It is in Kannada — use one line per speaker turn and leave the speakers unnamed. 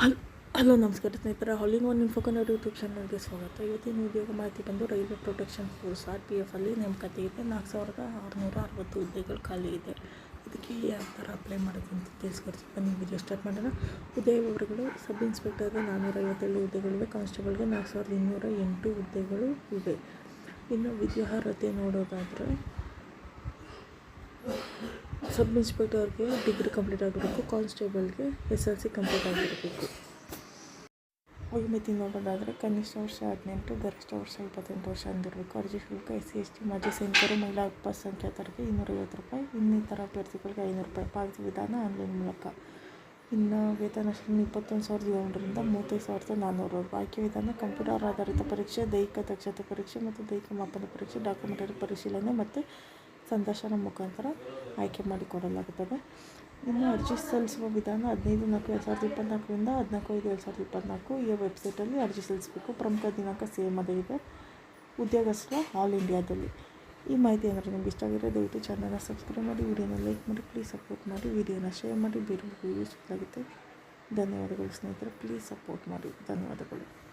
ಹಲ್ ನಮಸ್ಕಾರ ಸ್ನೇಹಿತರೆ. ಹಾಲಿಂಗ್ ಒನ್ ಇನ್ಫೋಕನ್ನಡ ಯೂಟ್ಯೂಬ್ ಚಾನಲ್ಗೆ ಸ್ವಾಗತ. ಇವತ್ತಿನ ಉದ್ಯೋಗ ಮಾಹಿತಿ ಬಂದು railway protection force R P F ಅಲ್ಲಿ ನೇಮಕಾತಿ ಇದೆ. ನಾಲ್ಕು ಸಾವಿರದ ಆರುನೂರ ಅರವತ್ತು ಹುದ್ದೆಗಳು ಖಾಲಿ ಇದೆ. ಇದಕ್ಕೆ ಯಾವ ಥರ ಅಪ್ಲೈ ಮಾಡೋದು ಅಂತ ತಿಳಿಸ್ಕೊಡ್ತೀನಿ ಬನ್ನಿ ವಿಡಿಯೋ ಸ್ಟಾರ್ಟ್ ಮಾಡೋಣ. ಹುದ್ದೆ ವಿವರಗಳು. ಸಬ್ ಇನ್ಸ್ಪೆಕ್ಟರ್ಗೆ ನಾನ್ನೂರ ಐವತ್ತೇಳು ಹುದ್ದೆಗಳಿವೆ. ಕಾನ್ಸ್ಟೇಬಲ್ಗೆ ನಾಲ್ಕು ಸಾವಿರದ ಇನ್ನೂರ ಎಂಟು ಹುದ್ದೆಗಳು ಇವೆ. ಇನ್ನು ವಿದ್ಯಾರ್ಹತೆ ನೋಡೋದಾದರೆ ಸಬ್ ಇನ್ಸ್ಪೆಕ್ಟರ್ಗೆ ಡಿಗ್ರಿ ಕಂಪ್ಲೀಟ್ ಆಗಿರಬೇಕು ಕಾನ್ಸ್ಟೇಬಲ್ಗೆ ಎಸ್ ಎಲ್ ಸಿ ಕಂಪ್ಲೀಟ್ ಆಗಿರಬೇಕು ವಯೋಮಿತಿ ನೋಡೋದಾದರೆ ಕನಿಷ್ಠ ವರ್ಷ ಹದಿನೆಂಟು, ಗರಿಷ್ಠ ವರ್ಷ ಇಪ್ಪತ್ತೆಂಟು ವರ್ಷ ಅಂದಿರಬೇಕು. ಅರ್ಜಿ ಶುಲ್ಕ, ಎಸ್ ಸಿ, ಎಸ್ ಟಿ, ಮಾಜಿ ಸೈನಿಕರು, ಮಹಿಳಾ ಅಲ್ಪಸಂಖ್ಯಾತರಿಗೆ ಇನ್ನೂರೈವತ್ತು ರೂಪಾಯಿ, ಇನ್ನಿತರ ಅಭ್ಯರ್ಥಿಗಳಿಗೆ ಐನೂರು ರೂಪಾಯಿ. ಪಾವತಿ ವಿಧಾನ ಆನ್ಲೈನ್ ಮೂಲಕ. ಇನ್ನು ವೇತನ ಶ್ರೇಣಿ ಇಪ್ಪತ್ತೊಂದು ಸಾವಿರದ ಏಳರಿಂದ ಮೂವತ್ತೈದು ಸಾವಿರದ ನಾನ್ನೂರು ಆಯ್ಕೆ ವಿಧಾನ, ಕಂಪ್ಯೂಟರ್ ಆಧಾರಿತ ಪರೀಕ್ಷೆ, ದೈಹಿಕ ದಕ್ಷತೆ ಪರೀಕ್ಷೆ ಮತ್ತು ದೈಹಿಕ ಮಾಪನ ಪರೀಕ್ಷೆ, ಡಾಕ್ಯುಮೆಂಟರಿ ಪರಿಶೀಲನೆ ಮತ್ತು ಸಂದರ್ಶನ ಮುಖಾಂತರ. ಆಯ್ಕೆ ಮಾಡಿಕೊಡಲಾಗುತ್ತದೆ ಇನ್ನು ಅರ್ಜಿ ಸಲ್ಲಿಸುವ ವಿಧಾನ ಹದಿನೈದು ನಾಲ್ಕು ಎರಡು ಸಾವಿರದ ಇಪ್ಪತ್ತ್ನಾಲ್ಕರಿಂದ ಹದಿನಾಲ್ಕು ಐದು ಎರಡು ಸಾವಿರದ ಇಪ್ಪತ್ತ್ನಾಲ್ಕು ಈ ವೆಬ್ಸೈಟಲ್ಲಿ ಅರ್ಜಿ ಸಲ್ಲಿಸಬೇಕು. ಪ್ರಮುಖ ದಿನಾಂಕ ಸೇಮ್ ಅದೇ ಇದೆ. ಉದ್ಯೋಗಸ್ಥರ ಆಲ್ ಇಂಡಿಯಾದಲ್ಲಿ. ಈ ಮಾಹಿತಿ ಏನಾದರೂ ನಿಮ್ಗೆ ಇಷ್ಟ ಆಗಿರೋ ದಯವಿಟ್ಟು ಚಾನಲ್ನ ಸಬ್ಸ್ಕ್ರೈಬ್ ಮಾಡಿ ವಿಡಿಯೋನ ಲೈಕ್ ಮಾಡಿ ಪ್ಲೀಸ್ ಸಪೋರ್ಟ್ ಮಾಡಿ ವಿಡಿಯೋನ ಶೇರ್ ಮಾಡಿ ಬೇರೆಯವ್ರಿಗೂ ಯೂಸ್ಫುಲ್ ಆಗುತ್ತೆ ಧನ್ಯವಾದಗಳು ಸ್ನೇಹಿತರೆ ಪ್ಲೀಸ್ ಸಪೋರ್ಟ್ ಮಾಡಿ. ಧನ್ಯವಾದಗಳು.